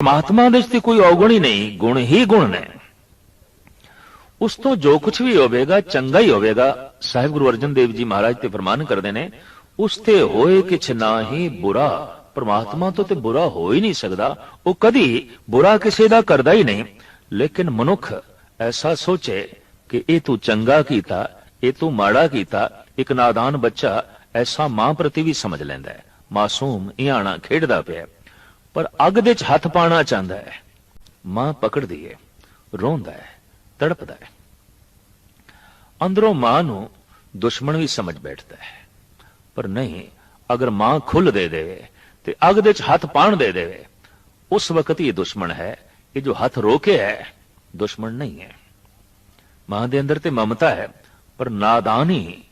ਪਰਮਾਤਮਾ ਦੇ ਵਿੱਚ ਕੋਈ ਔਗੁਣ ਹੀ ਨਹੀਂ, ਗੁਣ ਹੀ ਗੁਣ ਨੇ। ਉਸ ਤੋਂ ਜੋ ਕੁਝ ਵੀ ਹੋਵੇਗਾ, ਚੰਗਾ ਹੀ ਹੋਵੇਗਾ, ਸਾਹਿਬ ਗੁਰੂ ਅਰਜਨ ਦੇਵ ਜੀ ਮਹਾਰਾਜ ਤੇ ਫਰਮਾਨ ਕਰਦੇ ਨੇ, ਉਸ ਤੇ ਹੋਏ ਕਿਛ ਨਾਹੀ ਬੁਰਾ, ਪਰਮਾਤਮਾ ਤੋਂ ਤੇ ਬੁਰਾ ਹੋ ਹੀ ਨਹੀਂ ਸਕਦਾ, ਉਹ ਕਦੀ ਬੁਰਾ ਕਿਸੇ ਦਾ ਕਰਦਾ ਹੀ ਨਹੀਂ, ਲੇਕਿਨ ਮਨੁੱਖ ਐਸਾ ਸੋਚੇ ਕਿ ਇਹ ਤੂੰ ਚੰਗਾ ਕੀਤਾ, ਇਹ ਤੂੰ ਮਾੜਾ ਕੀਤਾ, ਇੱਕ ਨਾਦਾਨ ਬੱਚਾ ਐਸਾ ਮਾਂ ਪ੍ਰਤੀ ਵੀ ਸਮਝ ਲੈਂਦਾ ਹੈ, ਮਾਸੂਮ ਇਹਾਣਾ ਖੇਡਦਾ ਪਿਆ ਪਰ ਅੱਗ ਦੇ ਚ ਹੱਥ ਪਾਣਾ ਚਾਹੁੰਦਾ ਹੈ। ਮਾਂ ਪਕੜਦੀ ਹੈ ਰੋਂਦਾ ਹੈ, ਤੜਪਦਾ ਹੈ। ਅੰਦਰੋਂ ਮਾਂ ਨੂੰ ਦੁਸ਼ਮਣ ਵੀ ਸਮਝ ਬੈਠਦਾ ਹੈ। ਪਰ ਨਹੀਂ, ਅਗਰ ਮਾਂ ਖੁੱਲ ਦੇ ਦੇਵੇ ਤੇ ਅੱਗ ਦੇ ਚ ਹੱਥ ਪਾਣ ਦੇ ਦੇਵੇ, ਉਸ ਵਕਤ ਹੀ ਇਹ ਦੁਸ਼ਮਣ ਹੈ ਇਹ ਜੋ ਹੱਥ ਰੋਕੇ ਹੈ, ਦੁਸ਼ਮਣ ਨਹੀਂ ਹੈ। ਮਾਂ ਦੇ ਅੰਦਰ ਤੇ ਮਮਤਾ ਹੈ, ਪਰ ਨਾਦਾਨੀ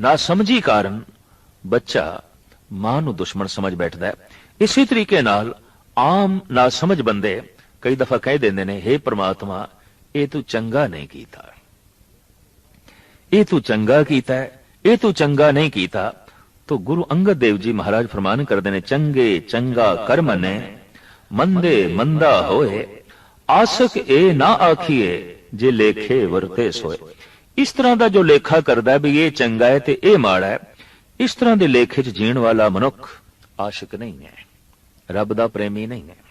ਨਾ ਸਮਝੀ ਕਾਰਨ ਬੱਚਾ ਮਾਂ ਨੂੰ ਦੁਸ਼ਮਣ ਸਮਝ ਬੈਠਦਾ ਹੈ। ਇਸੇ ਤਰੀਕੇ ਨਾਲ ਆਮ ਨਾ ਸਮਝ ਬੰਦੇ ਕਈ ਦਫਾ ਕਹਿ ਦਿੰਦੇ ਨੇ हे ਪ੍ਰਮਾਤਮਾ, ਇਹ ਤੂੰ ਚੰਗਾ ਨਹੀਂ ਕੀਤਾ। ਇਹ ਤੂੰ ਚੰਗਾ ਕੀਤਾ, ਇਹ ਤੂੰ ਚੰਗਾ ਨਹੀਂ ਕੀਤਾ। ਤੋ ਗੁਰੂ ਅੰਗਦ ਦੇਵ ਜੀ ਮਹਾਰਾਜ ਫਰਮਾਨ ਕਰਦੇ ਨੇ, ਚੰਗੇ, ਚੰਗਾ ਕਰਮ ਨੇ, ਮੰਦੇ ਮੰਦਾ ਹੋਏ, ਆਸਕ ਇਹ ਨਾ ਆਖੀਏ, ਜੇ ਲੇਖੇ ਵਰਤੇ ਸੋਏ। ਇਸ ਤਰ੍ਹਾਂ ਦਾ ਜੋ ਲੇਖਾ ਕਰਦਾ ਵੀ ਇਹ ਚੰਗਾ ਹੈ ਤੇ ਇਹ ਮਾੜਾ ਹੈ, ਇਸ ਤਰ੍ਹਾਂ ਦੇ ਲੇਖੇ 'ਚ ਜੀਣ ਵਾਲਾ ਮਨੁੱਖ ਆਸ਼ਿਕ ਨਹੀਂ ਹੈ। ਰੱਬ ਦਾ ਪ੍ਰੇਮੀ ਨਹੀਂ ਹੈ।